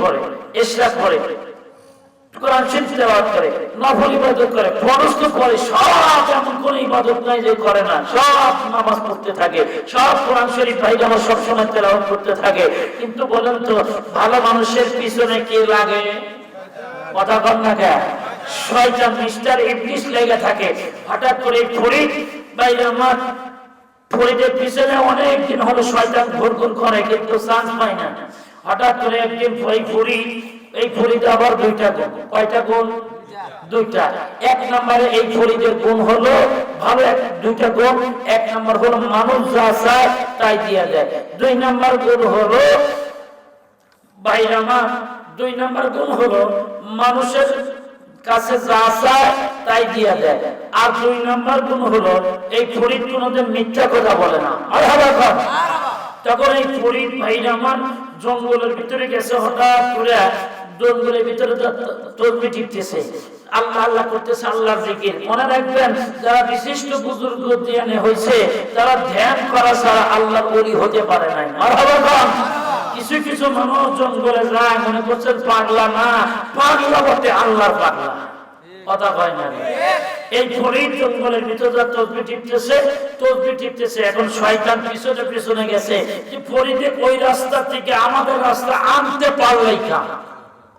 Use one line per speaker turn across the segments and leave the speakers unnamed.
করে করে কোরআন শরীফ তেলাওয়াত করে, নফল ইবাদত করে ফরজ তো করে সব এমন কোন ইবাদত নাই যে করে না। সব নামাজ পড়তে থাকে, সব কোরআন শরীফ ভাই আমার সব সময় তেলাওয়াত করতে থাকে। কিন্তু বলেন তো, ভালো মানুষের পিছনে কে লাগে? কথা কর না কে শয়তান মিস্টার ইবলিস লেগে থাকে। হঠাৎ করে ফরিদ বাইরে আমার ফরিদের পিছনে অনেক দিন হলো শয়তান ঘুর ঘুর করে, কিন্তু চান্স পায় না। হঠাৎ করে একদিন ওই ফরিদ এই ফরিদ আবার দুইটা গুণ। কয়টা গুণ? দুইটা। এক নম্বরে এই ফরিদের গুণ হলো, ভালো দুইটা গুণ। এক নম্বর হলো মানুষ যা চায় তাই দিয়া দেয়। দুই নম্বর গুণ হলো বাইরামা। দুই নম্বর গুণ হলো মানুষের কাছে যা চায় তাই দিয়া দেয়। আর দুই নম্বর গুণ হলো, এই ফরিদ কোনোদিন মিথ্যা কথা বলে না। আর। তখন এই ফরিদ ভাইরামান জঙ্গলের ভিতরে গেছে, হঠাৎ করে জঙ্গলের ভিতরে তরবি টিপতেছে। আল্লাহ আল্লাহ করতেছে আল্লাহ মনে রাখবেন, যারা বিশিষ্ট বুজুর্গ ধ্যানে হয়েছে, তারা ধ্যান করা ছাড়া আল্লাহর ওলি হতে পারে নাই। কিছু কিছু মানুষ জঙ্গলে যায় মনে করছেন, পাগলা না, পাগলা বলতে আল্লাহর পাগলা। কথা না। এই ফরিদ জঙ্গলের ভিতরে তসবি টিপতেছে তসবি টিপতেছে, এখন শয়তান পিছনে পিছনে গেছে। যে ফরিদে ওই রাস্তা থেকে আমাদের রাস্তা আনতে পারলেই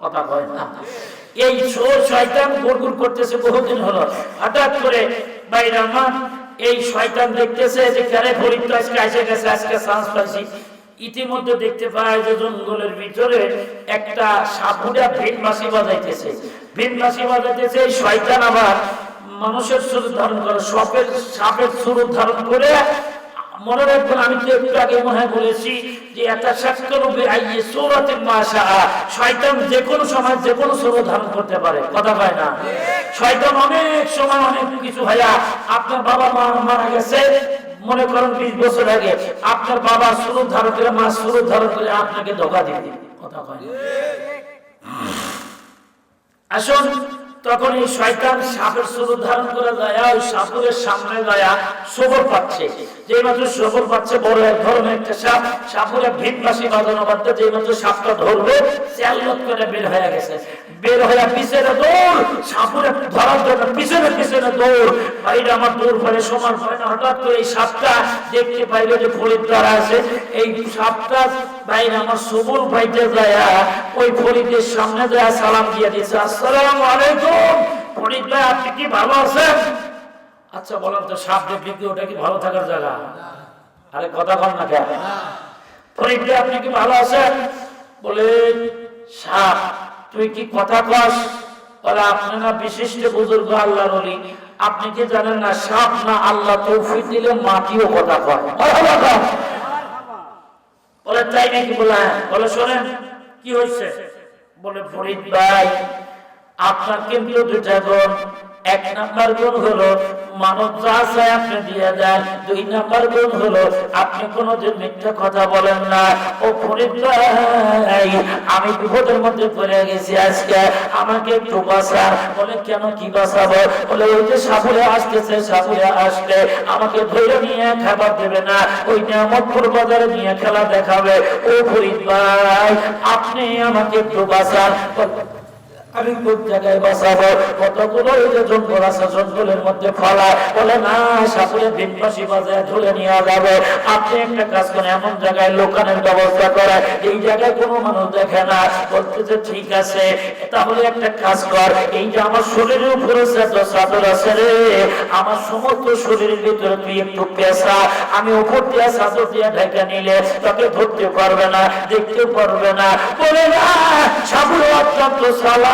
কথা কয় না। এই শয়তান গুড়গুড় করতেছে বহুদিন হলো। হঠাৎ করে বাইরে এই শয়তান দেখতেছে যে কেন ফরিদ আজকে এসে গেছে, আজকে চান্স পাইছি। ইতিমধ্যে দেখতে পায় যে জঙ্গলের ভিতরে একটা সাপুরা ভিন মাসি বাজাইতেছে। ভিন মাসি বাজাইতেছে শয়তান আবার মানুষের স্বরূপ ধারণ করে, সাপের সাপের স্বরূপ ধারণ করে। মনে রাখবেন, আমি তো একটু আগে মনে বলেছি যে একটা শাস্ত্ররূপে আইয়ে সৌরাতে মাসা শয়তান যে কোনো সময় যে কোনো স্বরূপ ধারণ করতে পারে। কথা পায় না? শয়তান অনেক সময় অনেক কিছু ভাইয়া, আপনার বাবা মা মারা গেছে মনে করেন বিশ বছর আগে আপনার বাবা সুরত ধারণ করে, মা সুরত ধারণ করে আপনাকে ধোকা দিয়ে দিবে কথা কয়। আসুন তখন এই শয়তান সাপের সুরত ধারণ করে যায় ওই সাপুরের সামনে যায় সবর পাচ্ছে। যে মাত্র সবর পাচ্ছে, বড় এক ধরনের একটা সাপ, সাপুরে ভিন পাশি বাঁধানো বাধ্য যে মাত্র সাপটা ধরবে চ্যালত করে বের হয়ে গেছে। বের হয়ে পিছনে দৌড়, সাপুরে ধরার জন্য পিছনে পিছনে দৌড়। বাইরে আমার দৌড় ফেলে সমান হয় না। হঠাৎ করে এই সাপটা দেখতে পাইলো যে ফরিদ দ্বারা আছে। এই সাপটা আমার আচ্ছা আপনি কি ভালো আছেন? বলে, সাপ, তুই কি কথা কস? বলে না বিশিষ্ট বুজুর্গ আল্লাহর ওলি। আপনি কি জানেন না, সাপ না আল্লাহ তৌফিক দিলে মাটিও কথা কয়। বলে, তাই নাকি বলে। বলে, শোনেন, কি হয়েছে বলে, ফরিদ ভাই, আপনার কিন্তু দুটা গুণ এক নাম্বার গুণ হলো, মানব চায় আপনি দিয়ে দেন। দুই নাম্বার গুণ হলো, আপনি মিথ্যা কথা বলেন না। ও আমি বিপদের মধ্যে পড়ে গেছি আজকে। আমাকে একটু বাঁচান। বলে, কেন কি বাঁচাবো? বলে, ওই যে সাপুরে আসতেছে, সাপুরে আসলে। আমাকে ধরে নিয়ে খাবার দেবে না। ওই নিয়ামতপুর বাজারে নিয়ে খেলা দেখাবে। ও ফরিদ ভাই, আপনি আমাকে একটু বাঁচান। আমি কোন জায়গায় বাঁচাবো কতগুলো এই যে জঙ্গল আছে, জঙ্গলের মধ্যে ফলা বলে, না, সাপুরে দিনবাসী বাজারে ধরে নিয়ে যাবে। আপনি একটা কাজ করেন, এমন জায়গায় লোকানের ব্যবস্থা করে এই জায়গায় কোনো মানুষ দেখে না। বলতে যে, ঠিক আছে, তাহলে একটা কাজ কর। এই যে আমার শরীরের উপরে চাদর আছে রে, আমার সমস্ত শরীরের ভিতরে তুই একটু পেশা। আমি উপর দিয়ে চাদর দিয়ে ঢেকে নিলে তাকে ধরতে পারবে না, দেখতে পারবে না। বলে, না, সাপুরে অত্যন্ত সালা।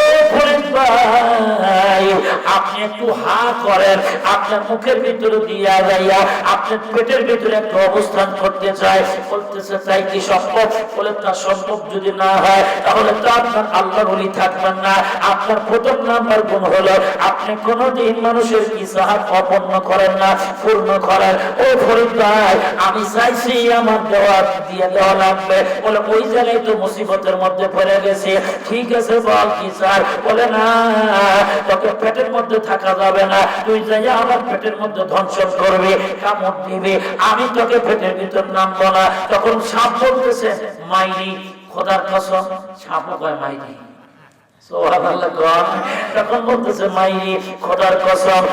ভাই আপনি একটু হা করেন, আপনার মুখের ভিতরে দিয়া যাইয়া, আপনার পেটের ভিতরে অবস্থান করতে চায় কি সম্ভব? বলে, তা সম্ভব যদি না হয়, তাহলে তো আপনার আল্লাহ বলি থাকবেন না। আপনার প্রথম নাম্বার গুণ হলো, আপনি কোনোদিন মানুষের ইসাহাত অপন্ন করেন না, পূর্ণ করেন। ও ভাই আমি চাইছি আমার দেওয়া দিয়ে দেওয়া লাগবে। বলে, ওই জায়গায় তো মুসিবতের মধ্যে পড়ে গেছে। ঠিক আছে, বল কি স্যার? বলে, না তোকে পেটের মধ্যে থাকা যাবে না। তুই আমার পেটের মধ্যে কামড় দিবে। আমি তোকে পেটের ভিতর নামবো না। তখন সাপ বলতেছে, মাইরি, খোদার কসম, সাপও কয় মাইরি? তখন বলতেছে, মাইরি, খোদার কসম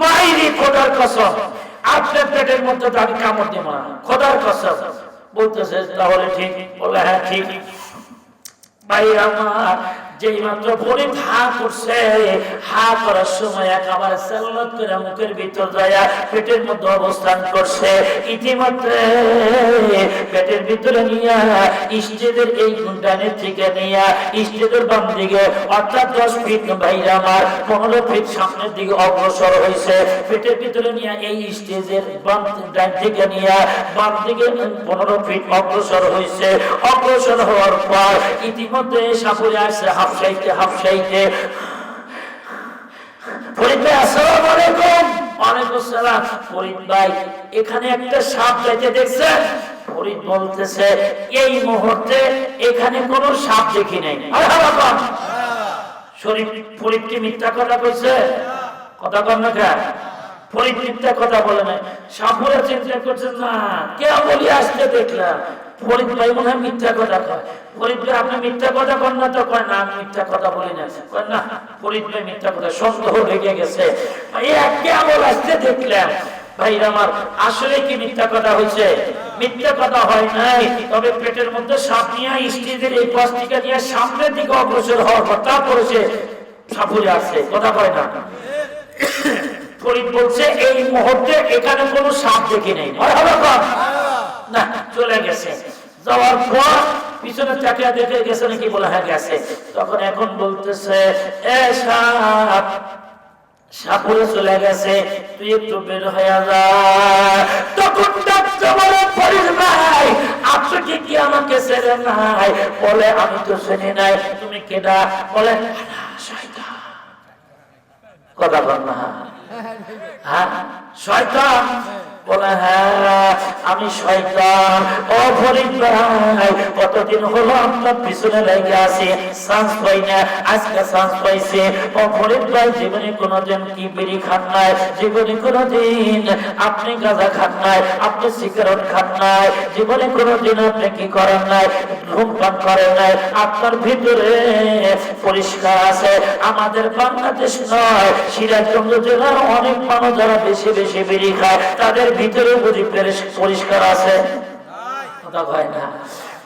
মাইরি, খোদার কসম আপনার পেটের মধ্যে তো আমি কামড় দিব না। খোদার কসম। বলতেছে, তাহলে ঠিক? বলে হ্যাঁ ঠিক। ভাই, আমার যেই মাত্র ফরিদ হা করছে হা করার সময় একেবারে সেল্লত করে মুখের ভিতর যায় পেটের মধ্যে অবস্থান করছে। ইতিমধ্যে পেটের ভিতরে নিয়ে স্টেজের এই ডানের থেকে নিয়ে স্টেজের বাম দিকে, অর্থাৎ দশ ফিট ভাইরা আমার পনেরো ফিট সামনের দিকে অগ্রসর হয়েছে পেটের ভিতরে নিয়ে এই স্টেজের বাম ডান থেকে নিয়ে বাম দিকে পনেরো ফিট অগ্রসর হয়েছে অগ্রসর হওয়ার পর ইতিমধ্যে সাপুরে আসছে হাফসাইতে হাফসাইতে। ফরিদ ভাই আলাইকুম। ওয়ালাইকুম আসসালাম। ফরিদ ভাই এখানে একটা সাপ যাইতে দেখছেন ফরিদ বলতেছে এই মুহূর্তে এখানে কোনো সাপ দেখি নাই। শরীফ ফরিদ কি মিথ্যা কথা কইছে? কথা না ফরিদ মিথ্যা কথা বলে নাই। সাপুরে চিন্তা করছে না কে বলি আসতে দেখলাম। আসলে কি মিথ্যা কথা হয়েছে? মিথ্যা কথা হয় নাই। তবে পেটের মধ্যে সাপ নিয়ে স্ত্রীদের এই নিয়ে সামনের দিকে অগ্রসর হওয়ার কথা পড়েছে আছে, কথা কয় না। ফরিদ বলছে, এই মুহূর্তে এখানে কোনো সাপ দেখি নেই। না চলে গেছে। যাওয়ার পর পিছনে চাকিয়া দেখে গেছে নাকি বলে হ্যাঁ গেছে। তখন এখন বলতেছে এ সাপ সাপুরে চলে গেছে তুই একটু বের হয়ে যা। তখন ফরিদ ভাই আপনি কি আমাকে ছেড়ে নাই। বলে আমি তো চিনি নাই তুমি কেডা? বলে "আলা, কথা বল না। হ্যাঁ শয়তান। হ্যাঁ আমি শয়তান ও কতদিন হলো পিছনে লেগে আছি? পাই না, আজকে পাইছে। ও জীবনে কোনোদিন কি বিড়ি খান নাই, জীবনে কোনোদিন আপনি গাঁজা খান নাই, আপনি সিগারেট খান নাই, জীবনে কোনোদিন আপনি কি করেন নাই, ধূমপান করেন নাই। আপনার ভিতরে পরিষ্কার আছে, আমাদের বাংলাদেশ নয়, সিরাজগঞ্জ জেলার অনেক মানুষ যারা বেশি বেশি বিড়ি খায়, তাদের ভিতরে বুঝি পরিষ্কার আছে? কথা কয় না।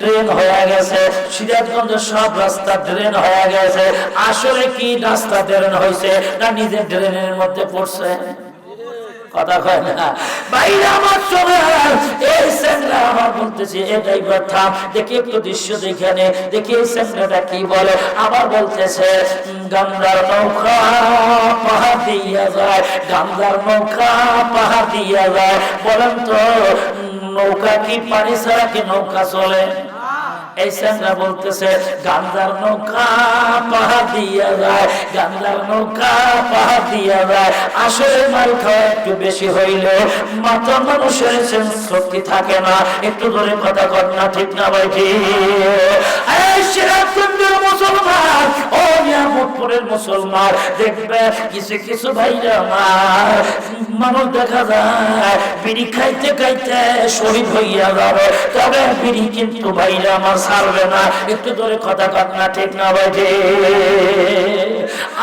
ড্রেন হয়ে গেছে। সিরাজগঞ্জের সব রাস্তা ড্রেন হয়ে গেছে। আসলে কি রাস্তা ড্রেন হয়েছে না নিজের ড্রেনের মধ্যে পড়ছে? আমার বলতেছে এটাই একটু দৃশ্য দেখি কি বলে? আবার বলতেছে গঙ্গার নৌকা পাহাড় দিয়া যায় গঙ্গার নৌকা পাহাড় দিয়া যায়। বলেন তো নৌকা কি পানি ছাড়া কি নৌকা চলে? এই বলতেছে, গান্ধার নৌকা পাহাড় দিয়া যায়, গান্ধার নৌকা পাহাড় দিয়া যায়। আসলে মাল খাওয়া একটু বেশি হইলে শক্তি থাকে না। একটু ধরে কথা কর না, ঠিক না ভাই মুসলমান মুসলমান, দেখবে কিছু কিছু ভাইরা আমার মানুষ দেখা যায়, বিড়ি খাইতে খাইতে শহীদ হইয়া যাবে। তবে বিড়ি কিন্তু ভাইরা আমার ছাড়বে না। একটু ধরে কথা কর না, ঠিক না ঠিক।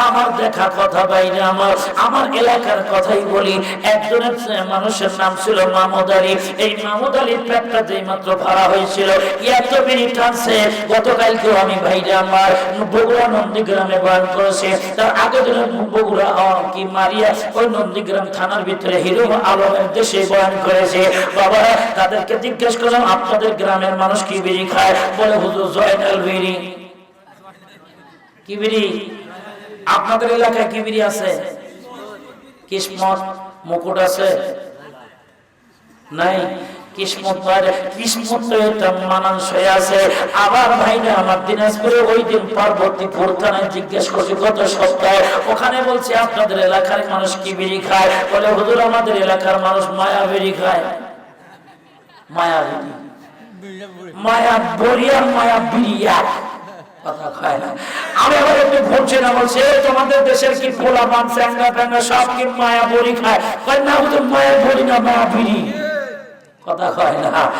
আমার দেখা কথা বাইরে আমার আমার এলাকার কথাই বলি। একজনের মানুষের নাম ছিল মাহমুদ আলী, এই মাহমুদ আলীর পেটটা যেই মাত্র ভাড়া হয়েছিল, এত মিনিট টানছে গতকালকেও আমি ভাইরে আমার বগুড়া নন্দীগ্রামে বয়ান করেছে। তার আগে দিন বগুড়া কি মারিয়া, ওই নন্দীগ্রাম থানার ভিতরে হিরো আলমের দেশে বয়ান করেছে। বাবা তাদেরকে জিজ্ঞেস করলাম, আপনাদের গ্রামের মানুষ কি বিড়ি খায়? বলে হুজুর, জয়নাল বিড়ি। কি বিড়ি? আপনাদের এলাকায় কি বিড়ি আছে? কিসমত, মুকুট আছে? নাই? দিনাজপুরে ওই দিন জিজ্ঞেস করছি ওখানে বলছে, আপনাদের এলাকার মানুষ কি বিড়ি খায়? বলে, হুজুর, আমাদের এলাকার মানুষ মায়া বিড়ি খায়। মায়া বিড়ি। মায়া বরিয়া, মায়া কথা কয় না।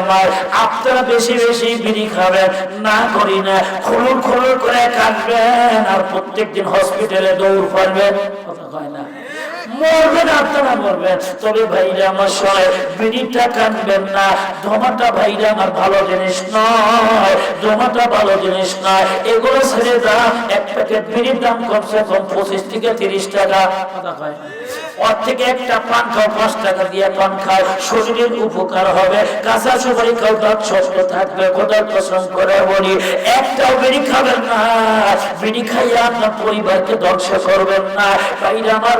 আমার, আপনারা বেশি বেশি বিড়ি খাবেন, না করি না, খুলুর খুলুর করে কাটবেন, আর প্রত্যেকদিন হসপিটালে দৌড় পারবেন কথা কয় না। মরবেন আপনারা মরবেন। তবে ভাইরা আমার সয় বিড়িটা কানবেন না। ধোমাটা ভাইরা আমার ভালো জিনিস নয়। ধোমাটা ভালো জিনিস নয়। এগুলো ছেড়ে দাম এক প্যাকেট বিড়ির দাম কমসে কম পঁচিশ থেকে তিরিশ টাকা। কথা না। ওর একটা পান খাও, পাঁচ টাকা দিয়ে পান খাও, শরীরের উপকার হবে। কাঁচা সুপারি খাও, দাঁত থাকবে কোথাও কসম করে বলি, একটাও বিড়ি খাবেন না। বিড়ি খাইয়ে আপনার পরিবারকে ধ্বংস করবেন না। ভাইরা আমার,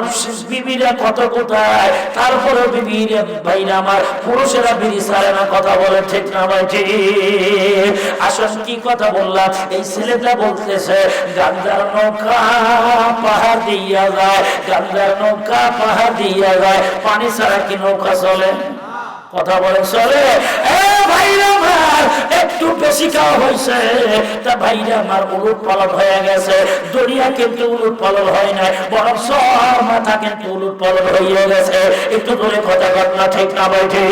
বিবিরা কত কোথায়? তারপরে বিবিরা ভাইরা আমার, পুরুষেরা বিড়ি ছাড়ে না, কথা বলে ঠিক না, ভাই, ঠিক। আসলে কি কথা বললাম? এই ছেলেটা বলতেছে, গান্ধার নৌকা পাহাড় দিয়া যায়, গান্ধার নৌকা পাহাড় দিয়া যায় পানি ছাড়া কি নৌকা চলে কথা বলেন, চলে। একটু বেশি খাওয়া হয়েছে। তা ভাইরা আমার উলুট পালন হয়ে গেছে। দুনিয়া কিন্তু উলুট পালন হয় নাই, বরং সব মাথা কিন্তু উলুট পালন হয়ে গেছে। একটু ধরে কথা ঘটনা ঠিক না বাইঠে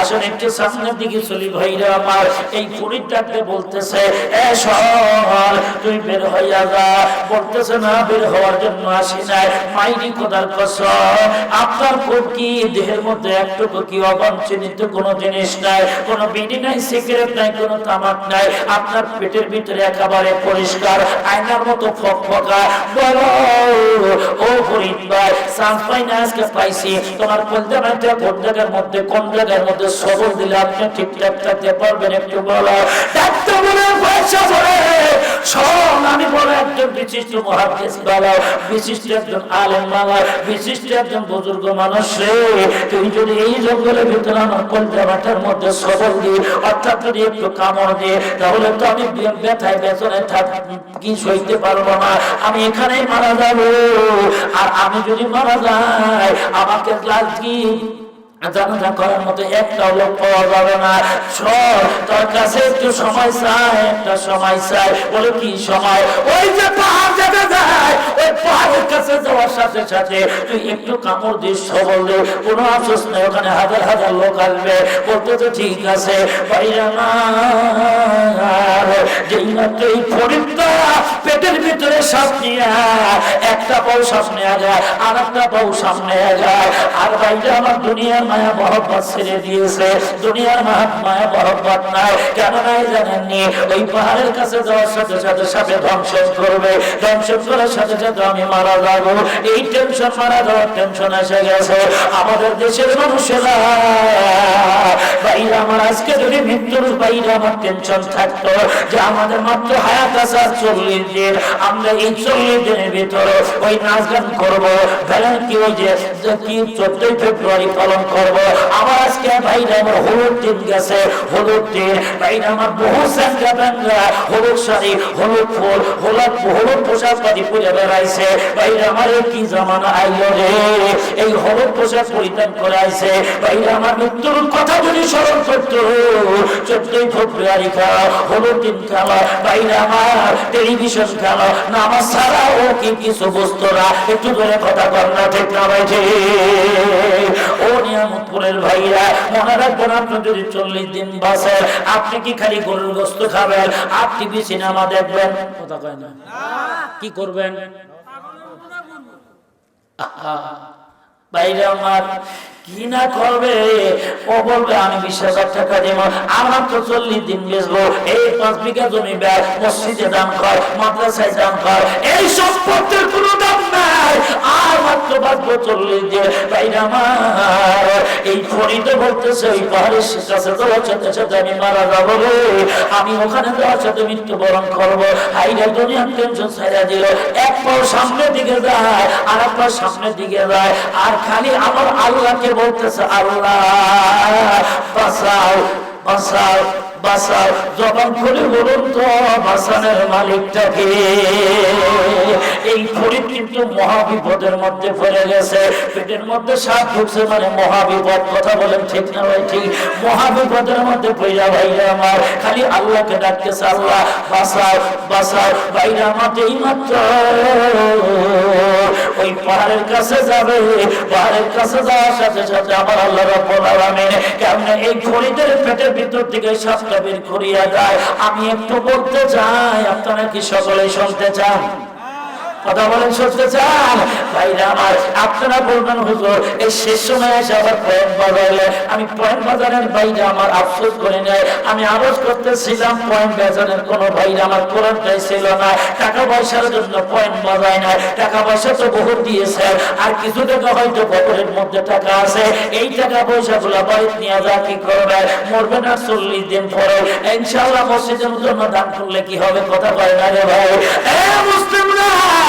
আসলে একটু সামনের দিকে চলি, ভাইরা আমার। এই পরিত্যাগকে বলতেছে, এ সর তুই বের হইয়া যা। বলতেছে, না, বের হওয়ার জন্য আসি নাই। মাইরি কোদার কসম, আপনার খুব কি দেহের মধ্যে একটুকু কি কোনো জিনিস নাই, কোনো বিড়ি নাই, সিগারেট নাই, কোনো তামাক নাই। আপনার পেটের ভিতরে একেবারে পরিষ্কার, আয়নার মতো ফক ফকা বলো, ও ফরিদ ভাই, চান্স পাই না, আজকে পাইছি। তোমার কোন কোন জায়গার মধ্যে, কোন জায়গার মধ্যে সবল দিলে আপনি ঠিকঠাক থাকতে পারবেন একটু বলো। আমি বলে বিশিষ্ট মহাদেশ বিশিষ্ট একজন আলেম বাবা, বিশিষ্ট একজন বুজুর্গ মানুষ তুই যদি এই জঙ্গলের ভিতরে আমার কলজামাটার মধ্যে সবল দিয়ে, অর্থাৎ যদি একটু কামড় দিয়ে, তাহলে তো আমি ব্যথায় বেতনে থাকি সইতে পারব না। আমি এখানেই মারা যাব। আর আমি যদি মারা যাই, আমাকে লাল কি করার মতো একটা লোক পাওয়া যাবে না। সর কাছে একটু সময় একটা সময় বলে, কি সময়? ওই যে পাহাড় যেতে যায়, ওই পাহাড়ের কাছে যাওয়ার সাথে সাথে তুই একটু কামড় দিস সবল দে কোনো আফসোস নেই, ওখানে হাজার হাজার লোক আসবে। বলতে তো ঠিক আছে যেই মাত্র এই ফরিদটা পেটের ভিতরে সাপ নিয়ে একটা বউ সামনে আগায় আর একটা বউ সামনে আগায় আর বাইরে আমার দুনিয়ার মায়া মহব্বত ছেড়ে দিয়েছে। দুনিয়ার মায়া মহব্বত নাই। কেন নাই জানেননি? ওই পাহাড়ের কাছে যাওয়ার সাথে সাথে সাথে ধ্বংসন করবে। ধ্বংসন করার সাথে সাথে আমি মারা যাব। এই টেনশন, মারা যাওয়ার টেনশন এসে গেছে। আমাদের দেশের মানুষেরা বাইরে আমার আজকে যদি মৃত্যুর বাইরে আমার টেনশন থাকতো যে আমাদের মাত্র হায়াত আছে চল্লিশ দিন, আমরা এই চল্লিশ দিনের ভিতরে ওই নাচ গান করব ভ্যালেন্টি ওই যে কি চোদ্দই ফেব্রুয়ারি পালন করব আমার আজকে ভাইরা আমার হলুদ দিন গেছে, হলুদ দিন, ভাইরা আমার বহু স্যাঙ্গা ব্যাঙ্গা হলুদ শাড়ি, হলুদ ফুল, হলুদ হলুদ পোশাক পাতি পরে বেড়াইছে, ভাইরা আমার কি জামানা আইলো রে, এই হলুদ পোশাক পরিধান করে আইছে ভাইরা আমার মৃত্যুর কথা যদি স্মরণ করতো ভাইরা কি ভাইরা আপনি কি খালি গরুর গোস্ত খাবেন? আপনি টিভি সিনেমা দেখবেন? কথা কয় না। কি করবেন? বাইরে আমার কি না করবে? ও বলবে, আমি বিশ হাজার টাকা দেব আমার তো চল্লিশ দিন বেচবো। এই পাঁচ বিঘা জমি ব্যাগ মসজিদে দান কর, মাদ্রাসায় দান কর, এই সম্পত্তির কোনো দাম নাই। আর মাত্র চল্লিশ দিন। বাইরে আমার এই বলতেছে, ওই পাহাড়ের সাথে আমি মারা যাব রে। আমি ওখানে মৃত্যুবরণ করব। দুনিয়ার টেনশন ছাড়া দিল। এক পাও সামনের দিকে যায়, আর এক পাও সামনের দিকে যায়। আর খালি আমার আল্লাহকে বলতেছে আল্লাহ, বাঁচাও বাঁচাও এই ফরিদ কিন্তু মহাবিপদের মধ্যে পড়ে গেছে। পেটের মধ্যে সাপ ঢুকছে মানে মহাবিপদ। কথা বলেন ঠিক না ভাই, ঠিক? মহাবিপদের মধ্যে পড়া ভাইরা আমার, খালি আল্লাহকে ডাকতেছে, আল্লাহ, বাঁচাও বাঁচাও। ভাইরা আমার এই মাত্র ওই পাহাড়ের কাছে যাবে, পাহাড়ের কাছে যাওয়ার সাথে সাথে আমার আল্লাহ রব্বুল আলামিন কেমন এই ঘড়িদের পেটের ভিতর থেকে সাপটা বের করিয়া যায় আমি একটু বলতে চাই, আপনারা কি সকলে শুনতে চান? কথা বলেন শুনতে চান ভাইরা আমার আপনারা বলবেন, হুজুর, এই শেষ সময় এসে আবার পয়েন্ট বাজাইলে আমি পয়েন্ট বাজারের বাইরে আমার আফসোস করে নেই। আমি আরজ করতেছিলাম পয়েন্ট বাজারের কোনো ভাইরা আমার কোরআনটাই ছিল না। টাকা পয়সার জন্য পয়েন্ট বাজায় না টাকা পয়সা তো বহুত দিয়েছে। আর কিছু টাকা হয়তো পকেটের মধ্যে টাকা আছে। এই টাকা পয়সা গুলো বাড়িতে নিয়ে যা, কি করবে? মরবে না চল্লিশ দিন পরে। ইনশাল্লাহ মসজিদের জন্য দান করলে কি হবে? কথা কয় না রে ভাই। এ মুসলিমরা!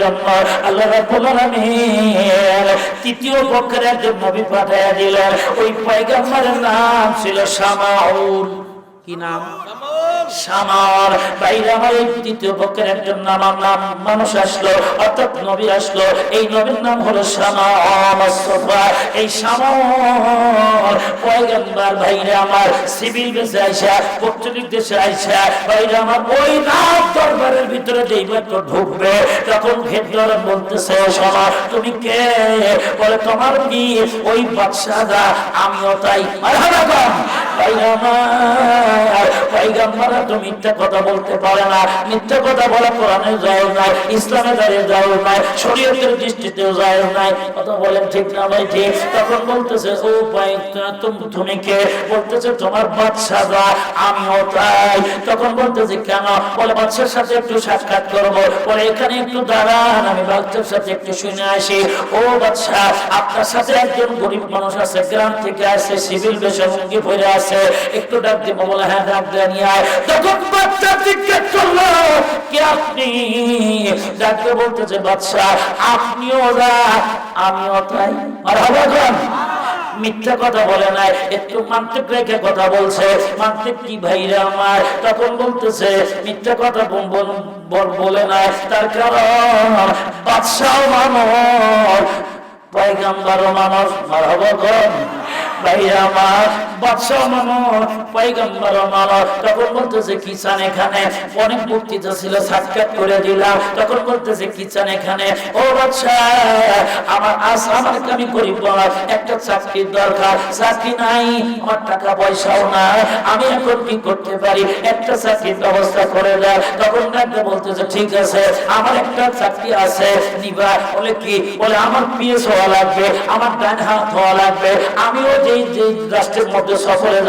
জন্য আল্লাহ রাব্বুল আলামিন তৃতীয় পক্ষের একজন নবী পাঠাইয়া দিলেন। ওই পয়গম্বরের নাম ছিল শামাউল। কি নাম? সামার। বাইরে আমার এই পক্ষের একজন নাম নাম মানুষ আসলো, অর্থাৎ নবী আসলো। এই নবীর নাম হলো সামা এই ভাইরে আমার সিভিল আইসা পৌত্তলিক দেশে আইসা বাইরে আমার ওই নাম দরবারের ভিতরে যেই ঢুকবে, তখন ভেতর বলতেছে শোনো তুমি কে? বলে, তোমার কি? ওই বাদশাহরা, আমিও তাই। মারহাবা বাইরে তো মিথ্যা কথা বলতে পারে না। মিথ্যা কথা বলা কোরআনে যায় নাই, ইসলামে দাঁড়িয়ে যায় নাই, শরীয়তের দৃষ্টিতেও যায় নাই। কথা বলেন ঠিক না ভাই, ঠিক? তখন বলতেছে, ও ভাই তুমি কে? বলতেছে, তোমার বাদশাহরা আমিও তাই। তখন বলতেছে, কেন? বলে, বাদশার সাথে একটু সাক্ষাৎ করব। বলে, এখানে একটু দাঁড়ান, আমি বাচ্চার সাথে একটু শুনে আসি। ও বাদশাহ, আপনার সাথে একজন গরিব মানুষ আছে, গ্রাম থেকে আসে, সিভিল বেশমঙ্গি ভরে আছে। একটু ডাক দিব, বলে হ্যাঁ ডাক দেন। মিথ্যা কথা বলে নাই, একটু মান্তিক রেখে কথা বলছে। মান্তিক কি ভাইরা আমার? তখন বলতেছে, মিথ্যা কথা বল- নাই। তার কারণ, বাদশাহ মানুষ পয়গাম্বারও মানুষ মারহবগণ আমি টাকা পয়সাও নাই আমি এখন কি করতে পারি? একটা চাকরির ব্যবস্থা করে দেয় তখন ডাক্তার বলতেছে, ঠিক আছে, আমার একটা চাকরি আছে, নিবা। বলে কি? বলে, আমার পিএস হওয়া লাগবে, আমার ডান হাত হওয়া লাগবে। আমিও যে যে রাষ্ট্রের মধ্যে সফরে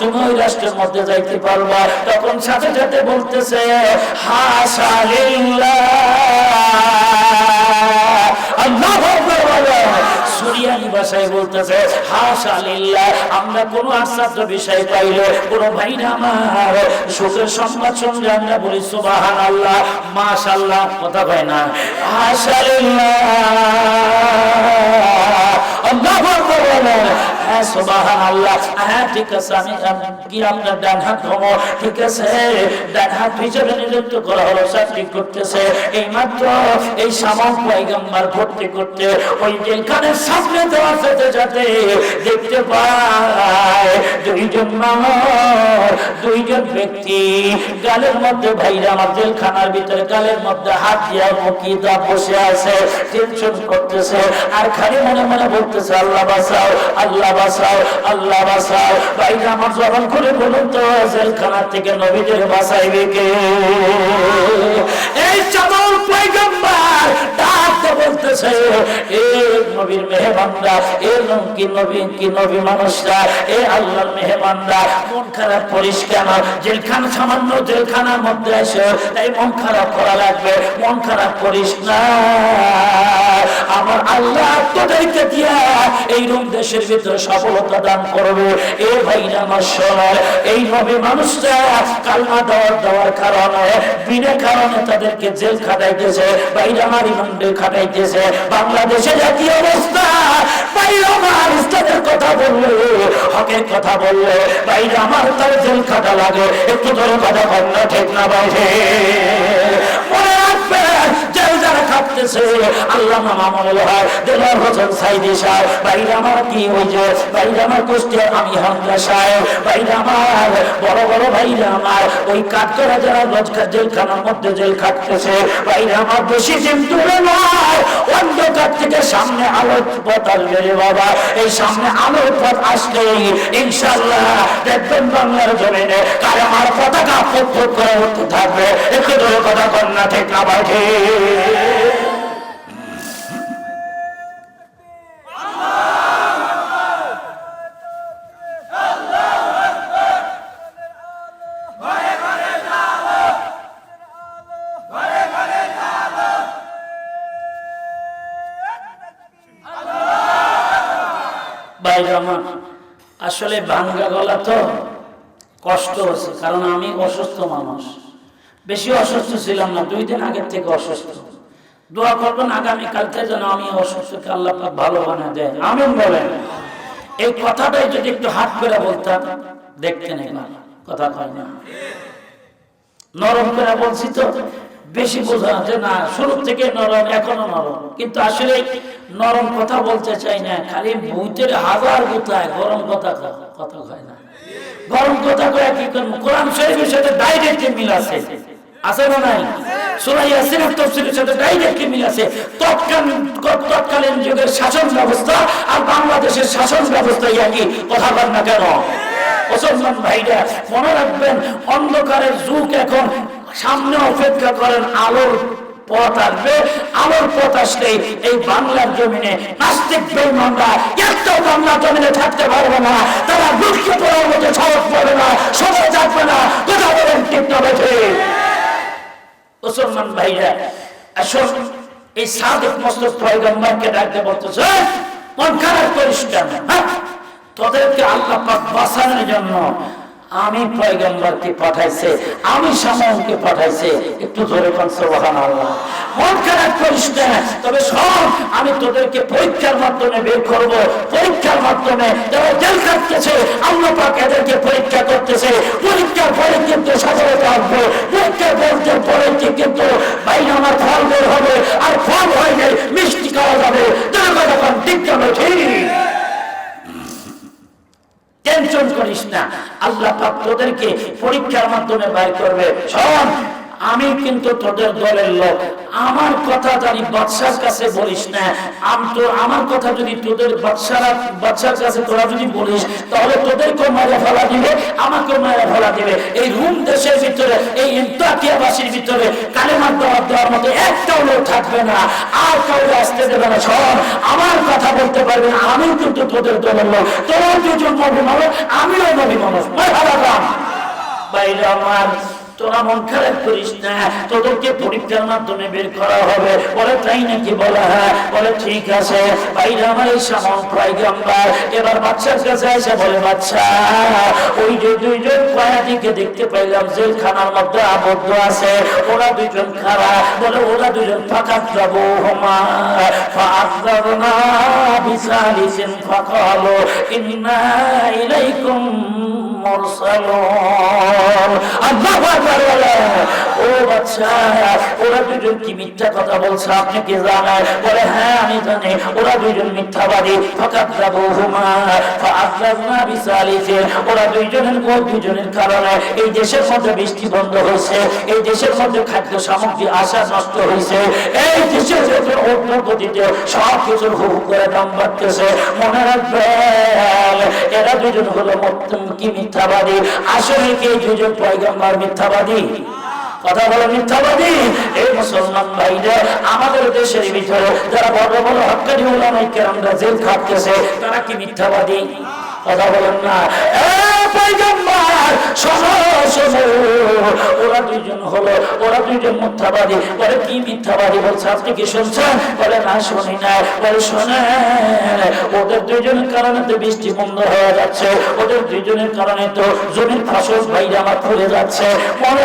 তুমি ওই রাষ্ট্রের মধ্যে যাইতে পারবা। তখন সাথে সাথে বলতেছে আল্লাহ আমরা কোন আশ্চর্য বিষয় পাইলে কোন ভাই না আমার। সঙ্গে আমরা বলি সুবাহান আল্লাহ মাশাল্লাহ কথা পাই না। হাসা লিল্লাহ সুবাহান আল্লাহ হ্যাঁ ঠিক আছে, আমি কি আপনার ডান হাত ঠিক আছে, ডান হাত নিযুক্ত করা হলো করতেছে। এই মাত্র এই পয়গম্বর ভর্তি করতে ওই সামনে সাথে দেখতে পায়। দুইজন দুইজন ব্যক্তি, গালের মধ্যে ভাইরা আমার জেলখানার ভিতরে গালের মধ্যে হাত দিয়া মুখি দা বসে আছে টেনশন করতেছে। আর খালি মনে মনে বলতেছে, আল্লাহ বাসাও আল্লাহ বাঁচাও, আল্লাহ বাঁচাও। ভাইরা আমার জবান করে বলুন তো জেলখানার থেকে নবীদের বাঁচাইবে কে? এই চাদর পয়গম্বর ডাকতে বলতেছে, এ নবীর মেহমানরা, এ ন- নবী, কি নবী মানুষরা, এ আল্লাহর মেহমানরা, মন খারাপ করিস কেন? জেলখানা, সামান্য জেলখানার মধ্যে এসে, তাই মন খারাপ করা লাগবে, মন খারাপ করিস না। আমার আল্লাহ তোদেরকে দিয়া এই রুম দেশের ভিতরে সফলতা দান করবে। এ ভাইরা, আমার শোনো, এই মানুষরা কালমা দেওয়ার দেওয়ার কারণে, বিনা কারণে তাদেরকে জেল খাটাইতেছে বাংলাদেশে জাতীয় অবস্থা? আমার কথা কথা বললে আমার তার জেল খাটা লাগে। একটু ধরে কথা না, ঠিক না বাইরে বড় বড় অন্ধকার থেকে সামনে আলোর পথ আসবে রে বাবা। এই সামনে আলোর পথ আসলেই ইনশাল্লাহ দেখবেন বাংলার জমিনে কার আমার পতাকা ফুট ফুট করে উঠতে থাকবে। একটু ধরে কথা কন্যা ঠিক না আমার আসলে ভাঙ্গা গলা তো কষ্ট হচ্ছে, কারণ আমি অসুস্থ মানুষ। বেশি অসুস্থ ছিলাম না, দুই দিন আগের থেকে অসুস্থ। দোয়া করবেন থেকে যেন আমি অসুস্থকে আল্লাহ ভালো বানা দেয় আমিন বলেন। এই কথাটাই যদি একটু হাত করে বলতাম দেখতে নেই কথা কয় না। নরম করে বলছি তো, বেশি বোঝা যে না, শুরু থেকে নরম, এখনও নরম। কিন্তু আসলে নরম কথা বলতে চাই না, খালি বইতের হাজার গুতায় গরম কথা কথা কয় না। গরম কথা কয়ে কি করব? কোরআন শরীফের সাথে ডাইরেক্ট মিল আছে। আছে না নাই? অন্ধকারের যুগ এখন। সামনে অপেক্ষা করেন, আলোর পথ আসবে। আলোর পথ আসলেই এই বাংলার জমিনে নাস্তিক বেইমানরা একটাও বাংলা জমিনে থাকতে পারবে না। তারা দুঃখে পড়ার মধ্যে সাহস পাবে না, সময় থাকবে না। কথা বলেন ঠিক না মুসলমান ভাইরা আসল এই সাদেক মস্তক পয়গম্বরকে ডাকতে বলতেছে "এই, মন হ্যাঁ? তোদেরকে আল্লাহ পাক বাঁচানোর জন্য আমি পয়গম্বরকে পাঠাইছে, আমি সামনকে পাঠাইছে, একটু না, তবে সব আমি তোদেরকে পরীক্ষার মাধ্যমে বের করব, পরীক্ষার মাধ্যমে এদেরকে পরীক্ষা করতেছে, পরীক্ষার পরে কিন্তু সফলতা আসবে পরীক্ষার বলতে পরে কিন্তু বাইরে আমার ফল বের হবে, আর ফল হয়ে মিষ্টি খাওয়া যাবে যারা কথা ঠিক ঠিক? টেনশন করিস না। আল্লাহ পাক তোদেরকে পরীক্ষার মাধ্যমে বাইর করবে। শোন আমি কিন্তু তোদের দলের লোক। আমার কথা জানি বাদশার কাছে বলিস না। আমি তো, আমার কথা যদি তোদের বাদশারা বাদশার কাছে তোরা যদি বলিস, তাহলে তোদেরকেও মেরে ফেলা দিবে, আমাকেও মেরে ফেলা দিবে। এই রুম দেশের ভিতরে, এই ইন্তাকিয়াবাসীর ভিতরে কালেমার দেওয়ার দেওয়ার মতো একটাও লোক থাকবে না। আর কাউকে আসতে দেবে না। সব আমার কথা বলতে পারবে না। আমিও কিন্তু তোদের দলের লোক। তোরা দুজন নবী মানুষ, আমিও নবী মানুষ। বাইরে আমার তোরা মন খারাপ করিস না। তোদেরকে পরীক্ষার মাধ্যমে বের করা হবে। বলে, তাই নাকি বলা হ্যাঁ? বলে, ঠিক আছে। বাইরে আমার এই এবার বাচ্চার কাছে এসে বলে বাচ্চা ওই যে দুইজন কয়াদিকে দেখতে পাইলাম, জেলখানার মধ্যে আবদ্ধ আছে। ওরা দুইজন খারা বলে, ওরা দুইজন ফাঁকা যাব হোমা। ফাঁকা বিশালিসেন ফাঁকা হলো ইন্না ইলাইকুম মিথ্যা হ্যাঁ এই দেশের মধ্যে বৃষ্টি বন্ধ হয়েছে। এই দেশের মধ্যে খাদ্য সামগ্রী আসা নষ্ট হয়েছে। এই দেশের ভেতরে অগ্রগতিতে সব কিছুর হু হু করে দাম বাড়তেছে। মনে রাখবেন, এরা দুজন হলো কি মিথ্যাবাদী। আসলে কে দুজন পয়গম্বর মিথ্যাবাদী? কথা বলে, মিথ্যাবাদী? এই মুসলমান ভাইরা, আমাদের দেশের ভিতরে যারা বড় বড় হকারি ওলামাই কেরামরা জেল খাটতেছে, তারা কি মিথ্যাবাদী? কথা বলেন না। ওরা দুইজন হলো, ওরা দুইজন মিথ্যাবাদী। বলে, কি মিথ্যাবাদী বলছে? আপনি কি শুনছেন? বলে, না, শুনি না বলে ওদের দুইজনের কারণে তো বৃষ্টি বন্ধ হয়ে যাচ্ছে। ওদের দুইজনের কারণে তো জমির ফসল যাচ্ছে। মনে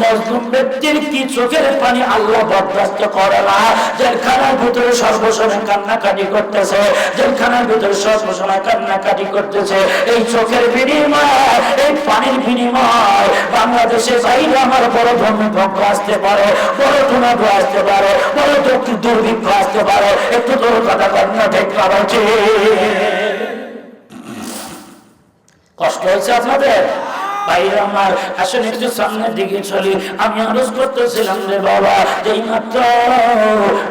মজলুম ব্যক্তির কি চোখের পানি আল্লাহ বরদাস্ত করে না? জেলখানার ভিতরে সর্বসময় কান্নাকাটি করতেছে। জেলখানার ভিতরে সর্বসময় কান্নাকাটি করতেছে এই চোখের বিনিময়, এই পানির বিনিময় বাংলাদেশে চাইলে আমার বড় ধর্মভঙ্গ আসতে পারে, বড় টুনাটু আসতে পারে, বড় দুর্ভিক্ষ আসতে পারে। একটু তোর কথা কন্যা দেখলাম কষ্ট হয়েছে আপনাদের? বাইরে আমার আসলে একটু সামনের দিকে চলি, আমি আরজ করতেছিলাম রে বাবা, যেই মাত্র,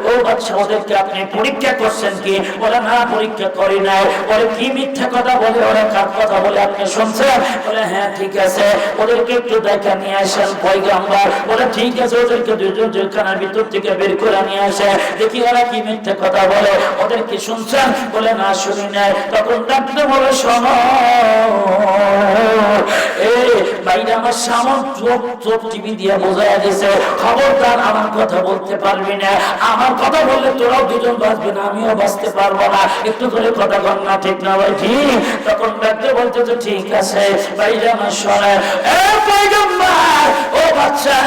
ও বাচ্চা, ওদেরকে আপনি পরীক্ষা করছেন কি? বলে না পরীক্ষা করি নাই। বলে কি মিথ্যা কথা বলে, ওরা কার কথা বলে আপনি শুনছেন? বলে হ্যাঁ ঠিক আছে। ওদেরকে একটু দেখা নিয়ে আসেন, পয়গাম্বার। বলে, ঠিক আছে, ওদেরকে দুজন জেলখানার ভিতর থেকে বের করে নিয়ে আসে। দেখি ওরা কি মিথ্যা কথা বলে। ওদের কি শুনছেন? বলে, না, শুনি নাই। তখন ডাক্তার বলে, শোনো এই বাইরে আমার সামন চোখ চোখ টিভি দিয়ে দিছে, খবরদার, আমার কথা বলতে পারবি না। আমার কথা বললে তোরাও দুজন বাঁচবি না, আমিও বাঁচতে পারব না। একটু কথা কর না, ঠিক না ভাই? ঠিক তখন ডাক্তার বলতে তো ঠিক আছে, বাইরে আমার পয়গম্বর, ও বাচ্চা,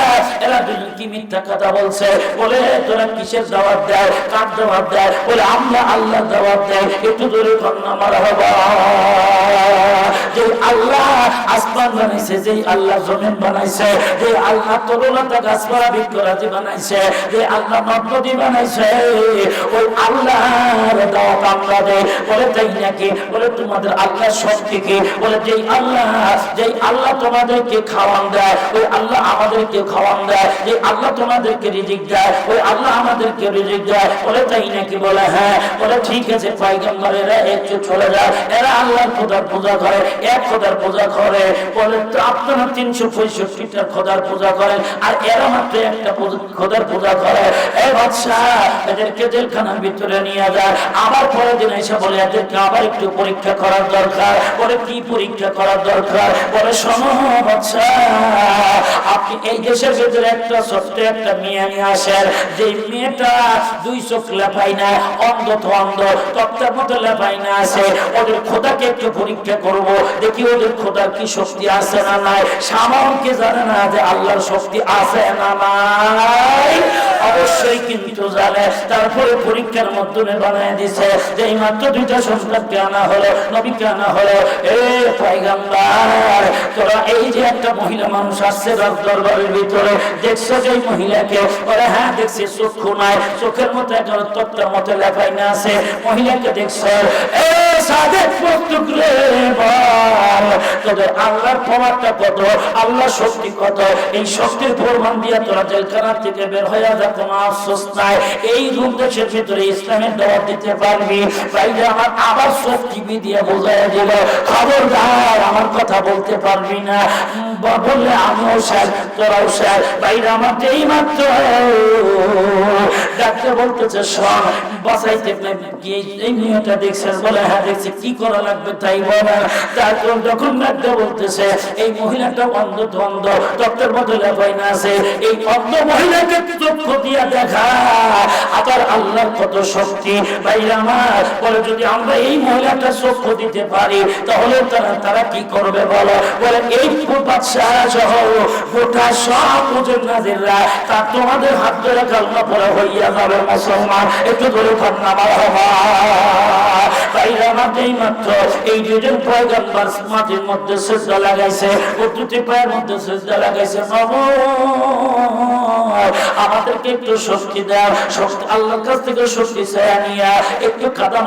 এরা দুজন কি মিথ্যা কথা বলছে? বলে, তোরা কিসের জবাব দেয়? কার জবাব দেয়? বলে, আমরা আল্লাহ জবাব দেয় একটু দূরে কন্যা মারা হবা যে আল্লাহ আসমান বানাইছে যে আল্লাহ জমিন বানাইছে যে আল্লাহ তরুণতা গাছপালা বৃক্ষরাজি বানাইছে যে আল্লাহ নদ বানাইছে, ওই আল্লাহর দাওয়াত আমরা দেয়। বলে তাই নাকি? বলে তোমাদের আল্লাহ শক্তি কি? বলে যেই আল্লাহ যেই আল্লাহ তোমাদেরকে খাওয়ান দেয়, ওই আল্লাহ আমাদেরকে খাওয়ান দেয় যে আল্লাহ তোমাদেরকে রিজিক দেয়, ওই আল্লাহ আমাদেরকে রিজিক দেয়। বলে তাই নাকি? বলে হ্যাঁ। বলে ঠিক আছে পয়গম্বরেরা একটু চলে যায় এরা আল্লাহর খোদার পূজা করে, এক খোদার পূজা করে। বলে তো আপনারা তিনশো পঁয়ষট্টিটা খোদার পূজা করেন, আর এরা মাত্র একটা খোদার পূজা করে। এদেরকে জেলখানার ভিতরে নিয়ে যায়। আবার পরের দিন এসে বলে, এদেরকে আবার একটু পরীক্ষা করার দরকার। বলে, কি পরীক্ষা করার দরকার? বলে, শোনো এই দেশের ভিতরে একটা ছোট্ট একটা মেয়ে নিয়ে আসেন যে মেয়েটা দুই চোখ লেপাই না, অন্ধ তো অন্ধ মতো লেপাই না আছে। ওদের খোদাকে একটু পরীক্ষা করব, দেখি ওদের কি শক্তি আছে না নাই। জানে না যে আল্লাহর শক্তি আছে না নাই। অবশ্যই কিন্তু জানে। তারপরে পরীক্ষার মাধ্যমে বানায় দিছে যে এই মাত্র দুইটা সন্তানকে আনা হলো, নবীকে আনা হলো। এ পয়গাম্বার, তোরা এই যে একটা মহিলা মানুষ আসছে দরবারের ভিতরে দেখছ যে মহিলাকে? বলে হ্যাঁ দেখছি, চক্ষু নাই, চোখের মতো একটা তত্ত্বের মতো লেখাই না আছে। মহিলাকে দেখছ কত এই প্রমাণ দিয়ে যা এই পারবি। বাইরে আমার আবার দিয়ে খবরদার কথা বলতে পারবি না। বললে আমিও স্যার, তোরাও স্যার, বাইরে আমার যেই মাত্র ডাক্তার বলতেছে, শোন বাসাইতে এই মেয়েটা দেখছেন বলে হ্যাঁ দেখছি, কি করা লাগবে তাই বলে। তারপর যখন ডাক্তার বলতেছে, এই মহিলাটা অন্ধ তো ডক্টর বদলে হয় না আছে, এই অন্ধ মহিলাকে চক্ষু দিয়া দেখা। আবার আল্লাহর কত শক্তি। ভাইরা আমার, বলে, যদি আমরা এই মহিলাটা চক্ষু দিতে পারি, তাহলে তারা তারা কি করবে বলো। বলে, এই গোটা সব নাজিররা তা তোমাদের হাত ধরে কালমা পড়া হইয়া যাবে, মুসলমান। একটু ধরে সেজদা লাগাইছে আমাদেরকে একটু শক্তি দেয় শক্তি, আল্লাহর কাছ থেকে শক্তি চাই নিয়া, একটু কাদা